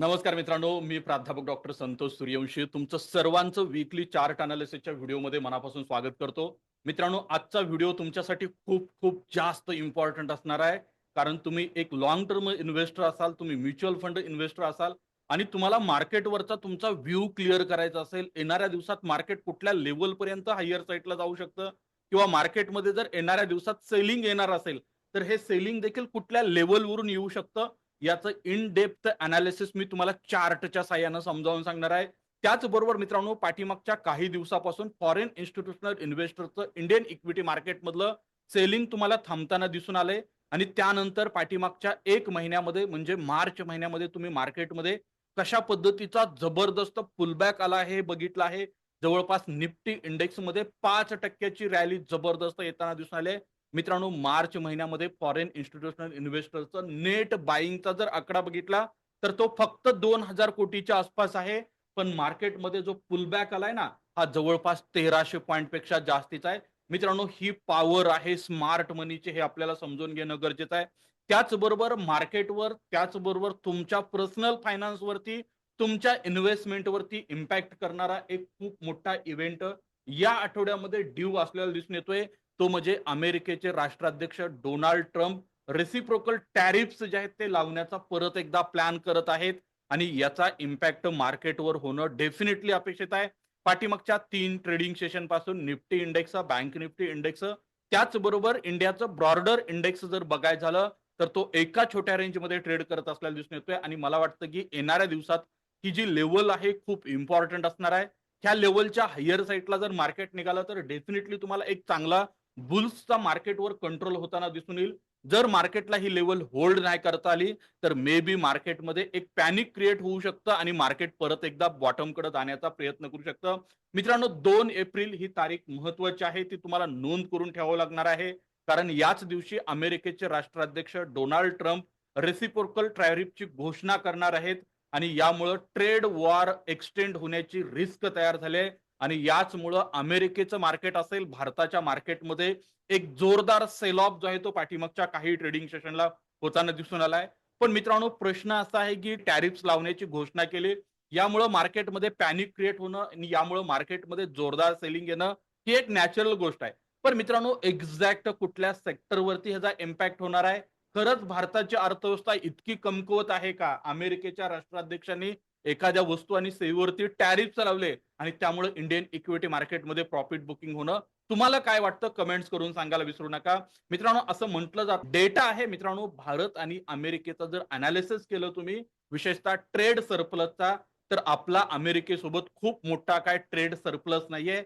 नमस्कार मित्रांनो मी प्राध्यापक डॉक्टर संतोष सूर्यवंशी. तुमचं सर्वांचं वीकली चार्ट अनालिसिसच्या व्हिडिओमध्ये मनापासून स्वागत करतो. मित्रांनो आजचा व्हिडिओ तुमच्यासाठी खूप खूप जास्त इम्पॉर्टंट असणार आहे. कारण तुम्ही एक लॉंग टर्म इन्व्हेस्टर असाल तुम्ही म्युच्युअल फंड इन्व्हेस्टर असाल आणि तुम्हाला मार्केटवरचा तुमचा व्ह्यू क्लिअर करायचा असेल येणाऱ्या दिवसात मार्केट कुठल्या लेवलपर्यंत हायर साईडला जाऊ शकतं? किंवा मार्केटमध्ये जर येणाऱ्या दिवसात सेलिंग येणार असेल तर हे सेलिंग देखील कुठल्या लेवलवरून येऊ शकतं? याचं इन डेप्थ अनालिसिस मी तुम्हाला चार्टच्या साह्यानं समजावून सांगणार आहे. त्याचबरोबर मित्रांनो पाठीमागच्या काही दिवसापासून फॉरेन इन्स्टिट्यूशनल इन्व्हेस्टरचं इंडियन इक्विटी मार्केटमधलं सेलिंग तुम्हाला थांबताना दिसून आलंय. आणि त्यानंतर पाठीमागच्या एक महिन्यामध्ये म्हणजे मार्च महिन्यामध्ये तुम्ही मार्केटमध्ये कशा पद्धतीचा जबरदस्त पुलबॅक आला आहे हे बघितलं आहे. जवळपास निफ्टी इंडेक्समध्ये पाच टक्क्याची रॅली जबरदस्त येताना दिसून आली आहे. मित्रांनो मार्च महिन्यामध्ये फॉरेन इन्स्टिट्यूशनल इन्व्हेस्टरचा नेट बाईंगचा जर आकडा बघितला तर तो फक्त दोन हजार कोटीच्या आसपास आहे. पण मार्केटमध्ये जो पुलबॅक आलाय ना हा जवळपास तेराशे पॉईंटपेक्षा जास्तीचा आहे. मित्रांनो ही पॉवर आहे स्मार्ट मनीची हे आपल्याला समजून घेणं गरजेचं आहे. त्याचबरोबर मार्केटवर त्याचबरोबर तुमच्या पर्सनल फायनान्सवरती तुमच्या इन्व्हेस्टमेंटवरती इम्पॅक्ट करणारा एक खूप मोठा इव्हेंट या आठवड्यामध्ये ड्यू असलेला दिसून येतोय. तो म्हणजे अमेरिकेचे राष्ट्राध्यक्ष डोनाल्ड ट्रम्प रेसिप्रोकल टॅरिफ्स जे आहेत ते लावण्याचा परत एकदा प्लॅन करत आहेत आणि याचा इम्पॅक्ट मार्केटवर होणं डेफिनेटली अपेक्षित आहे. पाठीमागच्या तीन trading सेशनपासून Nifty index bank Nifty index त्याचबरोबर इंडियाचं ब्रॉडर इंडेक्स जर बघायचं झालं तर तो एका छोट्या रेंजमध्ये ट्रेड करत असल्याला दिसून येतोय. आणि मला वाटतं की येणाऱ्या दिवसात ही जी लेवल आहे खूप इम्पॉर्टंट असणार आहे. ह्या लेवलच्या हायर साईडला जर मार्केट निघालं तर डेफिनेटली तुम्हाला एक चांगला बुल्सचा मार्केटवर कंट्रोल होताना दिसून येईल. जर मार्केटला ही लेवल होल्ड नाही करता आली तर मे बी मार्केटमध्ये एक पॅनिक क्रिएट होऊ शकतं आणि मार्केट परत एकदा बॉटमकडे जाण्याचा प्रयत्न करू शकतं. मित्रांनो दोन एप्रिल ही तारीख महत्वाची आहे ती तुम्हाला नोंद करून ठेवावं लागणार आहे. कारण याच दिवशी अमेरिकेचे राष्ट्राध्यक्ष डोनाल्ड ट्रम्प रेसिपोर्कल ट्रॅरिफची घोषणा करणार आहेत आणि यामुळं ट्रेड वॉर एक्सटेंड होण्याची रिस्क तयार झाली आणि याचमुळं अमेरिकेचं मार्केट असेल भारताच्या मार्केटमध्ये एक जोरदार सेल ऑफ जो आहे तो पाठीमागच्या काही ट्रेडिंग सेशनला होताना दिसून आलाय. पण मित्रांनो प्रश्न असा आहे की टॅरिफ्स लावण्याची घोषणा केली यामुळं मार्केटमध्ये पॅनिक क्रिएट होणं आणि यामुळं मार्केटमध्ये जोरदार सेलिंग येणं ही एक नॅचरल गोष्ट आहे. पण मित्रांनो एक्झॅक्ट कुठल्या सेक्टरवरती ह्याचा इम्पॅक्ट होणार आहे? खरंच भारताची अर्थव्यवस्था इतकी कमकुवत आहे का? अमेरिकेच्या राष्ट्राध्यक्षांनी एखाद्या वस्तू आणि सेवेवरती टॅरिफ चालवले आणि त्यामुळे इंडियन इक्विटी मार्केटमध्ये प्रॉफिट बुकिंग होणं. तुम्हाला काय वाटतं? कमेंट्स करून सांगायला विसरू नका. मित्रांनो असं म्हटलं जात डेटा आहे मित्रांनो भारत आणि अमेरिकेचा जर अनालिसिस केलं तुम्ही विशेषतः ट्रेड सरप्लसचा तर आपला अमेरिकेसोबत खूप मोठा काय ट्रेड सरप्लस नाहीये.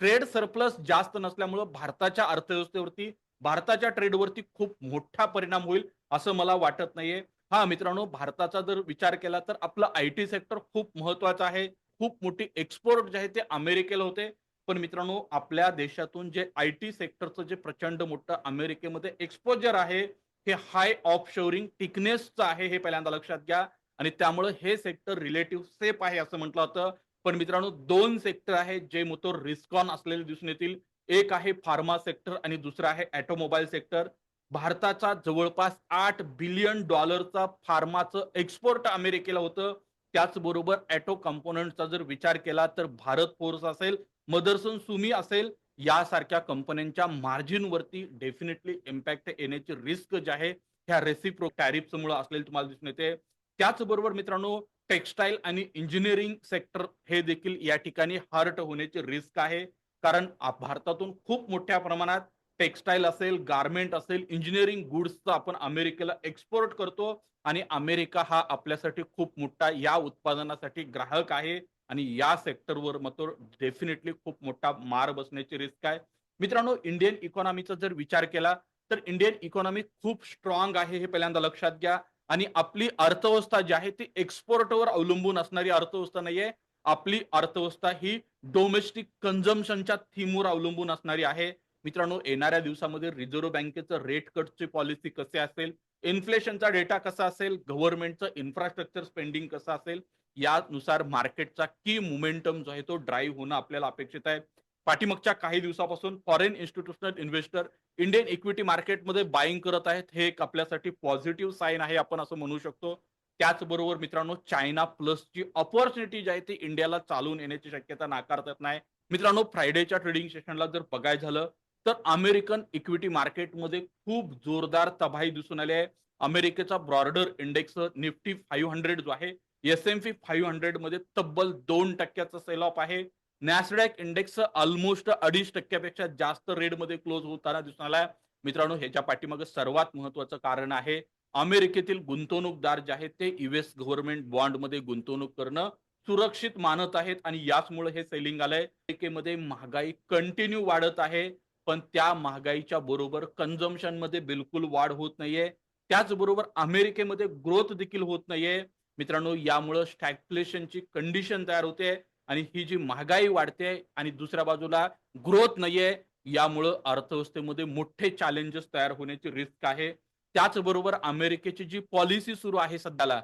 ट्रेड सरप्लस जास्त नसल्यामुळं भारताच्या अर्थव्यवस्थेवरती भारताच्या ट्रेडवरती खूप मोठा परिणाम होईल असं मला वाटत नाहीये. हा मित्रांनो भारताचा जर विचार केला तर आपलं आय टी सेक्टर खूप महत्वाचं आहे. खूप मोठी एक्सपोर्ट जे आहे ते अमेरिकेला होते. पण मित्रांनो आपल्या देशातून जे आय टी सेक्टरचं जे प्रचंड मोठं अमेरिकेमध्ये एक्सपोजर आहे हे हाय ऑफ शोरिंग टिकनेसचं आहे हे पहिल्यांदा लक्षात घ्या. आणि त्यामुळे हे सेक्टर रिलेटिव्ह सेफ आहे असं म्हटलं होतं. पण मित्रांनो दोन सेक्टर आहे जे मोठं रिस्कॉन असलेले दिसून येतील. एक आहे फार्मा सेक्टर आणि दुसरं आहे ऑटोमोबाईल सेक्टर भारताचा जवळपास आठ बिलियन डॉलरचा फार्माचं एक्सपोर्ट अमेरिकेला होतं. त्याचबरोबर ॲटो कंपोनंटचा जर विचार केला तर भारत फोर्स असेल मदरसन सुमी असेल यासारख्या कंपन्यांच्या मार्जिनवरती डेफिनेटली इम्पॅक्ट येण्याची रिस्क जे आहे ह्या रेसिप्रो टॅरिफमुळे असलेली तुम्हाला दिसून येते. त्याचबरोबर मित्रांनो टेक्स्टाईल आणि इंजिनिअरिंग सेक्टर हे देखील या ठिकाणी हार्ट होण्याची रिस्क आहे. कारण भारतातून खूप मोठ्या प्रमाणात टेक्स्टाईल असेल गारमेंट असेल इंजिनिअरिंग गुड्सचं आपण अमेरिकेला एक्सपोर्ट करतो आणि अमेरिका हा आपल्यासाठी खूप मोठा या उत्पादनासाठी ग्राहक आहे आणि या सेक्टरवर मग डेफिनेटली खूप मोठा मार बसण्याची रिस्क आहे. मित्रांनो इंडियन इकॉनॉमीचा जर विचार केला तर इंडियन इकॉनॉमी खूप स्ट्रॉंग आहे हे पहिल्यांदा लक्षात घ्या. आणि आपली अर्थव्यवस्था जी आहे ती एक्सपोर्टवर अवलंबून असणारी अर्थव्यवस्था नाहीये. आपली अर्थव्यवस्था ही डोमेस्टिक कन्झम्शनच्या थीमवर अवलंबून असणारी आहे. मित्रांनो येणाऱ्या दिवसामध्ये रिझर्व्ह बँकेचं रेट कटची पॉलिसी कसे असेल? इन्फ्लेशनचा डेटा कसा असेल? गव्हर्नमेंटचं इन्फ्रास्ट्रक्चर स्पेंडिंग कसं असेल? यानुसार मार्केटचा की मुमेंटम जो आहे तो ड्राईव्ह होणं आपल्याला अपेक्षित आहे. पाठीमागच्या काही दिवसापासून foreign institutional investor Indian equity मार्केटमध्ये बाईंग करत आहेत. हे एक आपल्यासाठी पॉझिटिव्ह साईन आहे आपण असं म्हणू शकतो. त्याचबरोबर मित्रांनो चायना प्लसची ऑपॉर्च्युनिटी जी आहे ती इंडियाला चालून येण्याची शक्यता नाकारता येत नाही. मित्रांनो फ्रायडेच्या ट्रेडिंग सेशनला जर बघायचं झालं तर अमेरिकन इक्विटी मार्केटमध्ये खूप जोरदार तबाही दिसून आली आहे. अमेरिकेचा broader index Nifty five hundred जो आहे एस एम पी फाईव्ह हंड्रेडमध्ये तब्बल दोन टक्क्याचा सेल ऑफ आहे. नॅसडॅक इंडेक्स ऑलमोस्ट अडीच टक्क्यापेक्षा जास्त रेडमध्ये क्लोज होताना दिसून आलाय. मित्रांनो ह्याच्या पाठीमागे सर्वात महत्वाचं कारण आहे अमेरिकेतील गुंतवणूकदार जे आहेत ते युएस गव्हर्नमेंट बॉन्डमध्ये गुंतवणूक करणं सुरक्षित मानत आहेत आणि याचमुळे हे सेलिंग आलंय. अमेरिकेमध्ये महागाई कंटिन्यू वाढत आहे. पण त्या महागाईच्या बरोबर कन्झम्पशनमध्ये बिलकुल वाढ होत नाहीये. त्याचबरोबर अमेरिकेमध्ये ग्रोथ देखील होत नाहीये. मित्रांनो यामुळं स्टॅग्फ्लेशनची कंडिशन तयार होते आणि ही जी महागाई वाढते आणि दुसऱ्या बाजूला ग्रोथ नाहीये यामुळं अर्थव्यवस्थेमध्ये मोठे चॅलेंजेस तयार होण्याची रिस्क आहे. त्याचबरोबर अमेरिकेची जी पॉलिसी सुरू आहे सध्याला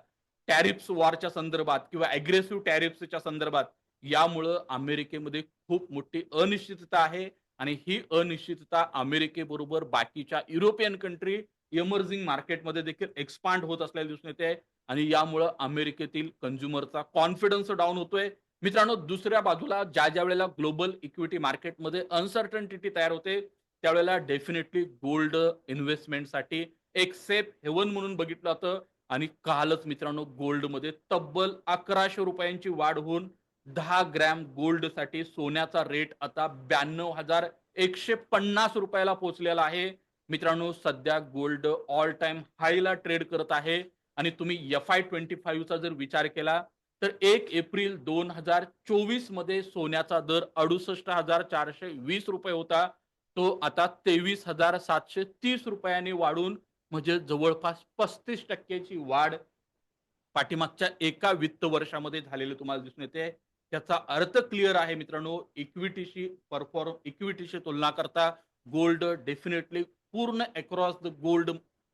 टॅरिफ्स वॉरच्या संदर्भात किंवा अग्रेसिव्ह टॅरिफ्सच्या संदर्भात यामुळं अमेरिकेमध्ये खूप मोठी अनिश्चितता आहे. आणि ही अनिश्चितता अमेरिकेबरोबर बाकीच्या युरोपियन कंट्री इमर्जिंग मार्केटमध्ये देखील एक्सपांड होत असलेल्या दिसून येते. आणि यामुळं अमेरिकेतील कंझ्युमरचा कॉन्फिडन्स डाऊन होतोय. मित्रांनो दुसऱ्या बाजूला ज्या ज्या वेळेला ग्लोबल इक्विटी मार्केटमध्ये अनसर्टनिटी तयार होते त्यावेळेला डेफिनेटली गोल्ड इन्व्हेस्टमेंटसाठी एक सेफ हेवन म्हणून बघितलं जातं. आणि कालच मित्रांनो गोल्डमध्ये तब्बल अकराशे रुपयांची वाढ होऊन दहा ग्रॅम गोल्डसाठी सोन्याचा रेट आता ब्याण्णव हजार एकशे पन्नास रुपयाला पोहोचलेला आहे. मित्रांनो सध्या गोल्ड ऑल टाइम हायला ट्रेड करत आहे. आणि तुम्ही एफ आय ट्वेंटी फाईव्हचा जर विचार केला तर एक एप्रिल दोन हजार चोवीसमध्ये सोन्याचा दर अडुसष्ट हजार चारशे वीस रुपये होता. तो आता तेवीस हजार सातशे तीस रुपयांनी वाढून म्हणजे जवळपास पस्तीस टक्क्याची वाढ पाठीमागच्या एका वित्त वर्षामध्ये झालेली तुम्हाला दिसून येते. त्याचा अर्थ क्लिअर आहे मित्रांनो. इक्विटीशी परफॉर्म इक्विटीशी तुलना करता गोल्ड डेफिनेटली पूर्ण अक्रॉस द गोल्ड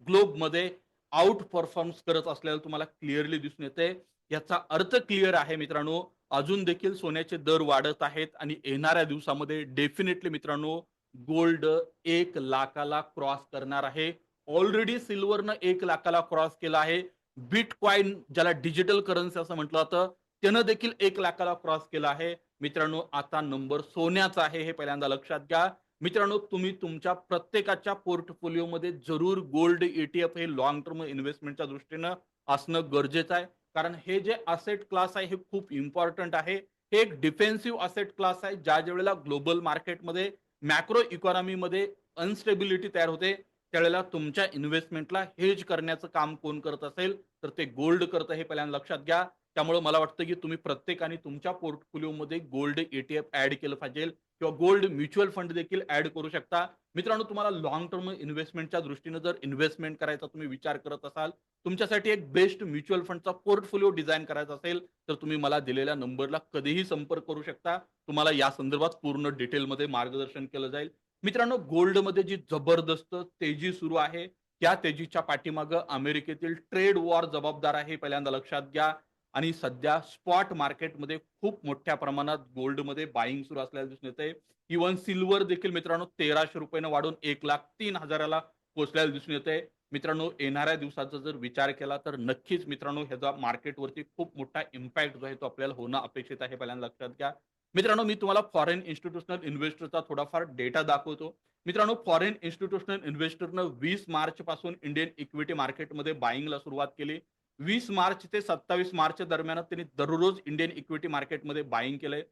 ग्लोबमध्ये आउट परफॉर्म्स करत असल्याला तुम्हाला क्लिअरली दिसून येते याचा अर्थ क्लिअर आहे मित्रांनो. अजून देखील सोन्याचे दर वाढत आहेत आणि येणाऱ्या दिवसामध्ये डेफिनेटली मित्रांनो गोल्ड एक लाखाला क्रॉस करणार आहे. ऑलरेडी सिल्वरनं एक लाखाला क्रॉस केला आहे. बिटकॉइन ज्याला डिजिटल करन्सी असं म्हटलं जातं त्यानं देखील एक लाखाला क्रॉस केला आहे. मित्रांनो आता नंबर सोन्याचा आहे हे पहिल्यांदा लक्षात घ्या. मित्रांनो तुम्ही तुमच्या प्रत्येकाच्या पोर्टफोलिओमध्ये जरूर गोल्ड ईटीएफ हे लॉंग टर्म इन्व्हेस्टमेंटच्या दृष्टीनं असणं गरजेचं आहे. कारण हे जे असेट क्लास आहे हे खूप इम्पॉर्टंट आहे. हे एक डिफेन्सिव्ह असेट क्लास आहे ज्या ज्या वेळेला ग्लोबल मार्केटमध्ये मॅक्रो इकॉनॉमीमध्ये अनस्टेबिलिटी तयार होते त्यावेळेला तुमच्या इन्व्हेस्टमेंटला हेज करण्याचं काम कोण करत असेल तर ते गोल्ड करतं हे पहिल्यांदा लक्षात घ्या. त्यामुळे मला वाटतं की तुम्ही प्रत्येकाने तुमच्या पोर्टफोलिओमध्ये गोल्ड एटीएफ ऍड केलं पाहिजे किंवा गोल्ड म्युच्युअल फंड देखील ऍड करू शकता. मित्रांनो तुम्हाला लॉंग टर्म इन्व्हेस्टमेंटच्या दृष्टीने जर इन्व्हेस्टमेंट करायचा तुम्ही विचार करत असाल तुमच्यासाठी एक बेस्ट म्युच्युअल फंडचा पोर्टफोलिओ डिझाईन करायचा असेल तर तुम्ही मला दिलेल्या नंबरला कधीही संपर्क करू शकता. तुम्हाला या संदर्भात पूर्ण डिटेलमध्ये मार्गदर्शन केलं जाईल. मित्रांनो गोल्डमध्ये जी जबरदस्त तेजी सुरू आहे त्या तेजीच्या पाठीमागं अमेरिकेतील ट्रेड वॉर जबाबदार आहे पहिल्यांदा लक्षात घ्या. आणि सध्या स्पॉट मार्केटमध्ये खूप मोठ्या प्रमाणात गोल्डमध्ये बाईंग सुरू असल्याचं दिसून येते इव्हन सिल्वर देखील मित्रांनो तेराशे रुपयानं वाढून एक लाख तीन हजाराला पोहोचल्याला दिसून येते मित्रांनो येणाऱ्या दिवसाचा जर विचार केला तर नक्कीच मित्रांनो ह्याचा मार्केटवरती खूप मोठा इम्पॅक्ट जो आहे तो आपल्याला होणं अपेक्षित आहे पहिल्यांदा लक्षात घ्या. मित्रांनो मी तुम्हाला फॉरेन इन्स्टिट्यूशनल इन्व्हेस्टरचा थोडाफार डेटा दाखवतो. मित्रांनो फॉरेन इन्स्टिट्यूशनल इन्व्हेस्टरनं वीस मार्च पासून इंडियन इक्विटी मार्केटमध्ये बाईंगला सुरुवात केली. वीस मार्च ते सत्तावीस मार्च दरम्यान त्यांनी दररोज इंडियन इक्विटी मार्केटमध्ये बाईंग केलंय.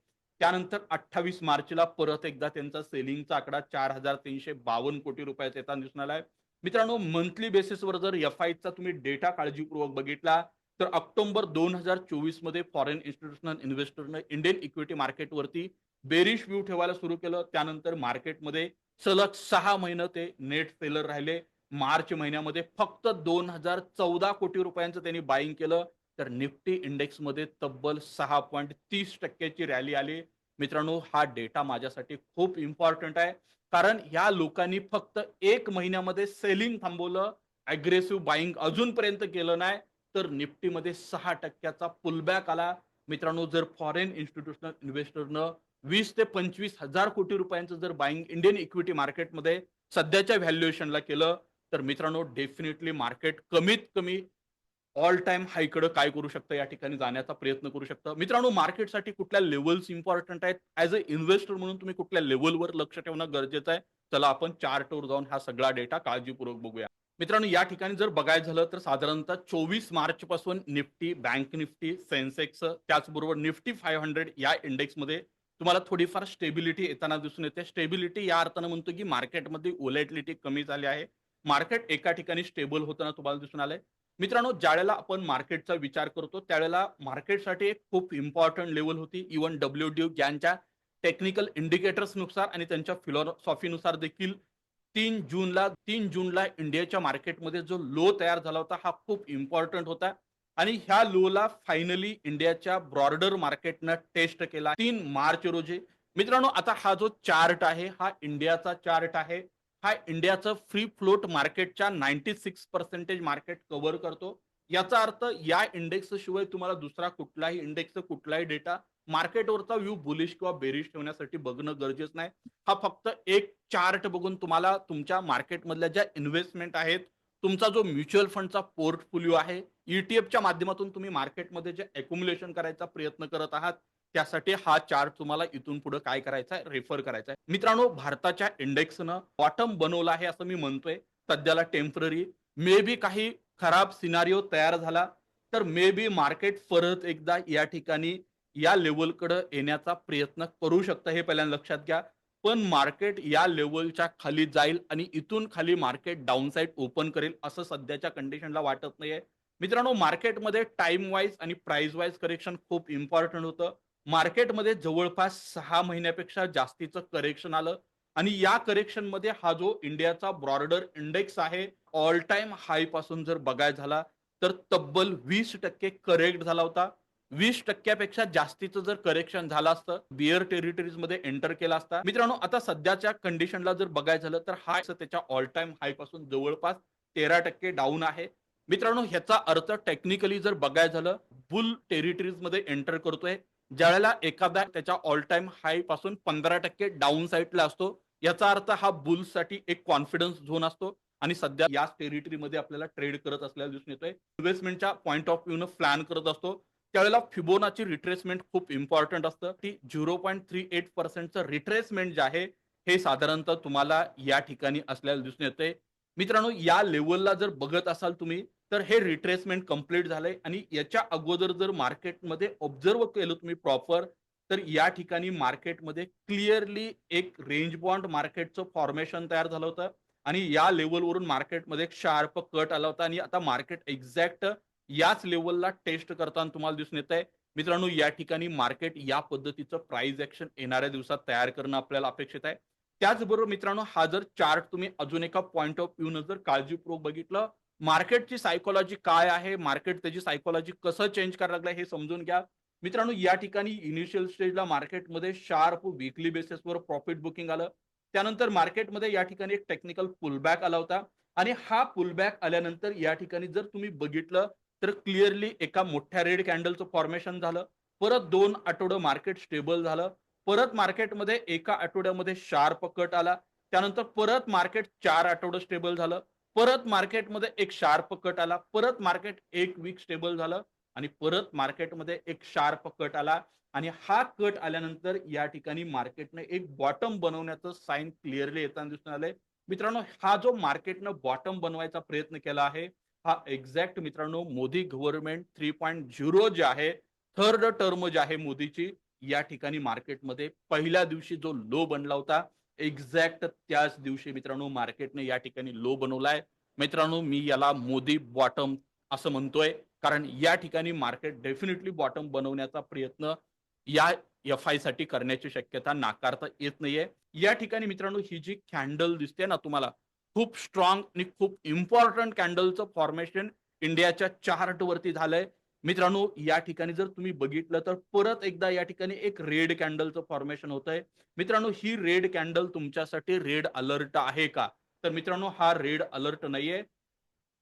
त्यानंतर अठ्ठावीस मार्चला परत एकदा त्यांचा सेलिंगचा आकडा चार हजार तीनशे बावन्न कोटी रुपयाचा येताना दिसून आलाय. मित्रांनो मंथली बेसिसवर जर एफ आयचा तुम्ही डेटा काळजीपूर्वक बघितला तर ऑक्टोबर दोन हजार चोवीसमध्ये फॉरेन इन्स्टिट्यूशनल इन्व्हेस्टरनं इंडियन इक्विटी मार्केटवरती बेरिश व्यू ठेवायला सुरू केलं. त्यानंतर मार्केटमध्ये सलग सहा महिने ते नेट सेलर राहिले. मार्च महिन्यामध्ये फक्त दोन हजार चौदा कोटी रुपयांचं त्यांनी बाईंग केलं. तर निफ्टी इंडेक्समध्ये तब्बल सहा पॉईंट तीस टक्क्याची रॅली आली. मित्रांनो हा डेटा माझ्यासाठी खूप इम्पॉर्टंट आहे. कारण ह्या लोकांनी फक्त एक महिन्यामध्ये सेलिंग थांबवलं. अग्रेसिव्ह बाईंग अजूनपर्यंत केलं नाही. तर निफ्टीमध्ये सहा टक्क्याचा पुलबॅक आला. मित्रांनो जर फॉरेन इन्स्टिट्यूशनल इन्व्हेस्टरनं वीस ते पंचवीस हजार कोटी रुपयांचं जर बाईंग इंडियन इक्विटी मार्केटमध्ये सध्याच्या व्हॅल्युएशनला केलं तर मित्रांनो डेफिनेटली मार्केट कमीत कमी ऑल टाइम हायकडं काय करू शकतं या ठिकाणी जाण्याचा प्रयत्न करू शकतं. मित्रांनो मार्केटसाठी कुठल्या लेवल्स इम्पॉर्टंट आहेत? ऍज अ इन्व्हेस्टर म्हणून तुम्ही कुठल्या लेवलवर लक्ष ठेवणं गरजेचं आहे? चला आपण चार्टवर जाऊन हा सगळा डेटा काळजीपूर्वक बघूया. मित्रांनो या ठिकाणी जर बघायचं झालं तर साधारणतः चोवीस मार्च पासून निफ्टी बँक निफ्टी सेन्सेक्स त्याचबरोबर निफ्टी फाईव्ह हंड्रेड या इंडेक्समध्ये तुम्हाला थोडीफार स्टेबिलिटी येताना दिसून येते. स्टेबिलिटी या अर्थानं म्हणतो की मार्केटमध्ये ओलेटिलिटी कमी झाली आहे. मार्केट एका ठिकाणी स्टेबल होताना तुम्हाला दिसून आलंय. मित्रांनो ज्यावेळेला आपण मार्केटचा विचार करतो त्यावेळेला मार्केटसाठी एक खूप इम्पॉर्टंट लेवल होती. इव्हन डब्ल्यू डी यांच्या टेक्निकल इंडिकेटर्सनुसार आणि त्यांच्या फिलॉसॉफीनुसार देखील तीन जूनला तीन जूनला इंडियाच्या मार्केटमध्ये जो लो तयार झाला होता हा खूप इम्पॉर्टंट होता. आणि ह्या लोला फायनली इंडियाच्या ब्रॉडर मार्केटनं टेस्ट केला तीन मार्च रोजी. मित्रांनो आता हा जो चार्ट आहे हा इंडियाचा चार्ट आहे. हा इंडियाचं फ्री फ्लोट मार्केटच्या ninety six percentage market cover करतो. याचा अर्थ या इंडेक्स शिवाय तुम्हाला दुसरा कुठलाही इंडेक्स कुठलाही डेटा मार्केटवरचा व्ह्यू बुलिश किंवा बेरिश ठेवण्यासाठी बघणं गरजेचं नाही. हा फक्त एक चार्ट बघून तुम्हाला तुमच्या मार्केटमधल्या ज्या इन्व्हेस्टमेंट आहेत तुमचा जो म्युच्युअल फंडचा पोर्टफोलिओ आहे ईटीएफच्या माध्यमातून तुम्ही मार्केटमध्ये जे अक्युम्युलेशन करायचा प्रयत्न करत आहात त्यासाठी हा चार्ट तुम्हाला इथून पुढे काय करायचा आहे रेफर करायचा आहे. मित्रांनो भारताच्या इंडेक्सनं बॉटम बनवलं आहे असं मी म्हणतोय. सध्याला टेंपररी मे बी काही खराब सिनारिओ तयार झाला तर मे बी मार्केट परत एकदा या ठिकाणी या लेवलकडे येण्याचा प्रयत्न करू शकतं हे पहिल्यांदा लक्षात घ्या. पण मार्केट या लेवलच्या खाली जाईल आणि इथून खाली मार्केट डाऊन साईड ओपन करेल असं सध्याच्या कंडिशनला वाटत नाहीये. मित्रांनो मार्केटमध्ये टाइम वाईज आणि प्राइस वाईज करेक्शन खूप इम्पॉर्टंट होतं. मार्केटमध्ये जवळपास सहा महिन्यापेक्षा जास्तीचं करेक्शन आलं. आणि या करेक्शनमध्ये हा जो इंडियाचा ब्रॉडर इंडेक्स आहे ऑल टाइम हायपासून जर बघाय झाला तर तब्बल वीस टक्के करेक्ट झाला होता. वीस टक्क्यापेक्षा जास्तीचं जर करेक्शन झालं असतं बिअर टेरिटरीजमध्ये एंटर केला असता. मित्रांनो आता सध्याच्या कंडिशनला जर बघायचं झालं तर हा त्याच्या ऑल टाइम हायपासून जवळपास तेरा टक्के डाऊन आहे. मित्रांनो ह्याचा अर्थ टेक्निकली जर बघाय झालं बुल टेरिटरीजमध्ये एंटर करतोय. ज्यावेळेला एखादा त्याच्या ऑल टाइम हायपासून पंधरा टक्के डाऊन साईडला असतो याचा अर्थ हा बुल्ससाठी एक कॉन्फिडन्स झोन असतो. आणि सध्या याच टेरिटरीमध्ये आपल्याला ट्रेड करत असल्याला दिसून येतोय. इन्व्हेस्टमेंटच्या पॉईंट ऑफ व्ह्यू न प्लॅन करत असतो. त्यावेळेला फिबोनाची रिट्रेसमेंट खूप इम्पॉर्टंट असतं. की झिरो पॉईंट थ्री एट पर्सेंटचं रिट्रेसमेंट जे आहे हे साधारणतः तुम्हाला या ठिकाणी असल्याला दिसून येते मित्रांनो या लेवलला जर बघत असाल तुम्ही तर हे रिट्रेसमेंट कंप्लीट झालंय. आणि याच्या अगोदर जर मार्केटमध्ये ऑब्झर्व केलं तुम्ही प्रॉपर तर या ठिकाणी मार्केटमध्ये क्लिअरली एक रेंज बॉन्ड मार्केटचं फॉर्मेशन तयार झालं होतं. आणि या लेवलवरून मार्केटमध्ये एक शार्प कट आला होता. आणि आता मार्केट एक्झॅक्ट याच लेवलला टेस्ट करताना तुम्हाला दिसून येत आहे मित्रांनो या ठिकाणी मार्केट या पद्धतीचं प्राइस ऍक्शन येणाऱ्या दिवसात तयार करणं आपल्याला अपेक्षित आहे. त्याचबरोबर मित्रांनो हा जर चार्ट तुम्ही अजून एका पॉईंट ऑफ व्ह्यू जर काळजीपूर्वक बघितलं मार्केटची सायकोलॉजी काय आहे? मार्केट त्याची सायकोलॉजी कसं चेंज करायला लागलं हे समजून घ्या. मित्रांनो या ठिकाणी इनिशियल स्टेजला मार्केटमध्ये शार्प वीकली बेसिसवर प्रॉफिट बुकिंग आलं. त्यानंतर मार्केटमध्ये या ठिकाणी एक टेक्निकल पुलबॅक आला होता. आणि हा पुलबॅक आल्यानंतर या ठिकाणी जर तुम्ही बघितलं तर क्लिअरली एका मोठ्या रेड कॅन्डलचं फॉर्मेशन झालं. परत दोन आठवडं मार्केट स्टेबल झालं. परत मार्केटमध्ये एका आठवड्यामध्ये शार्प कट आला. त्यानंतर परत मार्केट चार आठवडं स्टेबल झालं. परत मार्केटमध्ये एक शार्प कट आला परत मार्केट एक वीक स्टेबल झालं आणि परत मार्केटमध्ये एक शार्प कट आला आणि हा कट आल्यानंतर या ठिकाणी मार्केटने एक बॉटम बनवण्याचं साईन क्लिअरली येताना दिसून आलंय. मित्रांनो हा जो मार्केटनं बॉटम बनवायचा प्रयत्न केला आहे हा एक्झॅक्ट मित्रांनो Modi government three point zero जे आहे थर्ड टर्म जे आहे मोदीची या ठिकाणी मार्केटमध्ये पहिल्या दिवशी जो लो बनला होता एक्झॅक्ट त्याच दिवशी मित्रांनो मार्केटने या ठिकाणी लो बनवलाय. मित्रांनो मी याला मोदी बॉटम असं म्हणतोय. कारण या ठिकाणी मार्केट डेफिनेटली बॉटम बनवण्याचा प्रयत्न या एफ आयसाठी करण्याची शक्यता नाकारता येत नाहीये. या ठिकाणी मित्रांनो ही जी कॅन्डल दिसते ना तुम्हाला खूप स्ट्रॉंग आणि खूप इम्पॉर्टंट कॅन्डलचं फॉर्मेशन इंडियाच्या चार्ट वरती झालंय. मित्रांनो या ठिकाणी जर तुम्ही बघितलं तर परत एकदा या ठिकाणी एक रेड कॅन्डलचं फॉर्मेशन होत आहे मित्रांनो ही रेड कॅन्डल तुमच्यासाठी रेड अलर्ट आहे का? तर मित्रांनो हा रेड अलर्ट नाहीये.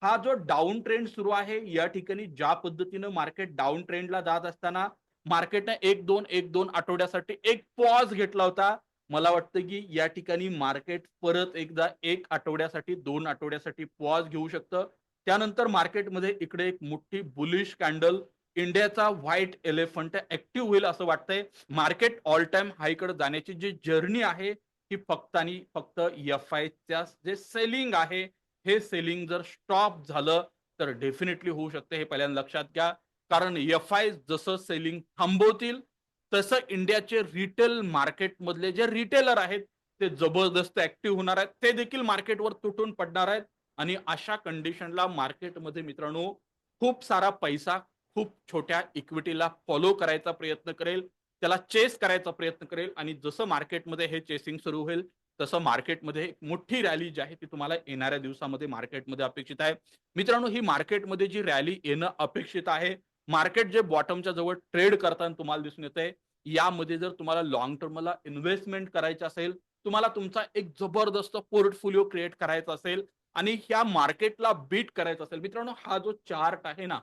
हा जो डाऊन ट्रेंड सुरू आहे या ठिकाणी ज्या पद्धतीनं मार्केट डाऊन ट्रेंडला जात असताना मार्केटने एक दोन एक दोन आठवड्यासाठी एक पॉज घेतला होता. मला वाटतं की या ठिकाणी मार्केट परत एकदा एक आठवड्यासाठी दोन आठवड्यासाठी पॉज घेऊ शकतं. त्यानंतर मार्केटमध्ये इकडे एक मोठी बुलिश कॅन्डल इंडियाचा व्हाईट एलिफंट ऍक्टिव्ह होईल असं वाटतंय. मार्केट ऑल टाइम हायकडे जाण्याची जी जर्नी आहे ही फक्त आणि फक्त एफ आयच्या जे सेलिंग आहे हे सेलिंग जर स्टॉप झालं तर डेफिनेटली होऊ शकते हे पहिल्यांदा लक्षात घ्या. कारण एफ आय जसं सेलिंग थांबवतील तसं इंडियाचे रिटेल मार्केटमधले जे रिटेलर आहेत ते जबरदस्त ऍक्टिव्ह होणार आहेत. ते देखील मार्केटवर तुटून पडणार आहेत. आणि अशा कंडिशनला मार्केटमध्ये मित्रांनो खूप सारा पैसा खूप छोट्या इक्विटीला फॉलो करायचा प्रयत्न करेल त्याला चेस करायचा प्रयत्न करेल आणि जसं मार्केटमध्ये हे चेसिंग सुरू होईल तसं मार्केटमध्ये एक मोठी रॅली जी आहे ती तुम्हाला येणाऱ्या दिवसामध्ये मार्केटमध्ये अपेक्षित आहे. मित्रांनो ही मार्केटमध्ये जी रॅली येणं अपेक्षित आहे मार्केट जे बॉटमच्या जवळ ट्रेड करताना तुम्हाला दिसून येते यामध्ये जर तुम्हाला लॉंग टर्मला इन्व्हेस्टमेंट करायची असेल तुम्हाला तुमचा एक जबरदस्त पोर्टफोलिओ क्रिएट करायचा असेल आणि ह्या मार्केटला बीट करायचं असेल. मित्रांनो हा जो चार्ट आहे ना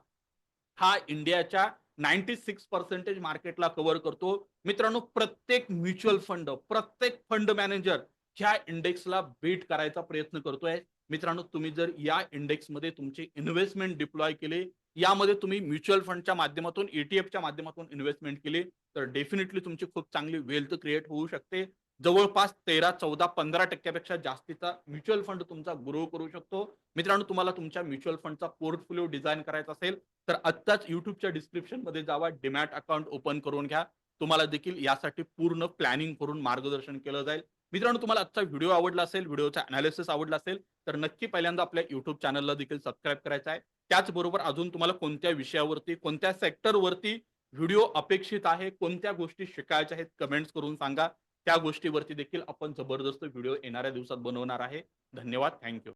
हा इंडियाच्या नाईन्टी सिक्स पर्सेंटेज मार्केटला कव्हर करतो. मित्रांनो प्रत्येक म्युच्युअल फंड प्रत्येक फंड मॅनेजर ह्या इंडेक्सला बीट करायचा प्रयत्न करतोय. मित्रांनो तुम्ही जर या इंडेक्समध्ये तुमचे इन्व्हेस्टमेंट डिप्लॉय केले यामध्ये तुम्ही म्युच्युअल फंडच्या माध्यमातून ईटीएफच्या माध्यमातून इन्व्हेस्टमेंट केली तर डेफिनेटली तुमची खूप चांगली वेल्थ क्रिएट होऊ शकते. जवळपास तेरा चौदा पंधरा टक्क्यापेक्षा जास्तीचा म्युच्युअल फंड तुमचा ग्रो करू शकतो. मित्रांनो तुम्हाला तुमच्या म्युच्युअल फंडचा पोर्टफोलिओ डिझाईन करायचा असेल तर आत्ताच युट्यूबच्या डिस्क्रिप्शनमध्ये जावा डिमॅट अकाउंट ओपन करून घ्या. तुम्हाला देखील यासाठी पूर्ण प्लॅनिंग करून मार्गदर्शन केलं जाईल. मित्रांनो तुम्हाला आजचा व्हिडिओ आवडला असेल व्हिडिओचा अनालिसिस आवडला असेल तर नक्की पहिल्यांदा आपल्या युट्यूब चॅनलला देखील सबस्क्राईब करायचा आहे. त्याचबरोबर अजून तुम्हाला कोणत्या विषयावरती कोणत्या सेक्टरवरती व्हिडिओ अपेक्षित आहे कोणत्या गोष्टी शिकायच्या आहेत कमेंट्स करून सांगा. त्या गोष्टीवरती देखील आपण जबरदस्त व्हिडिओ येणाऱ्या दिवसात बनवणार आहे. धन्यवाद. थँक्यू.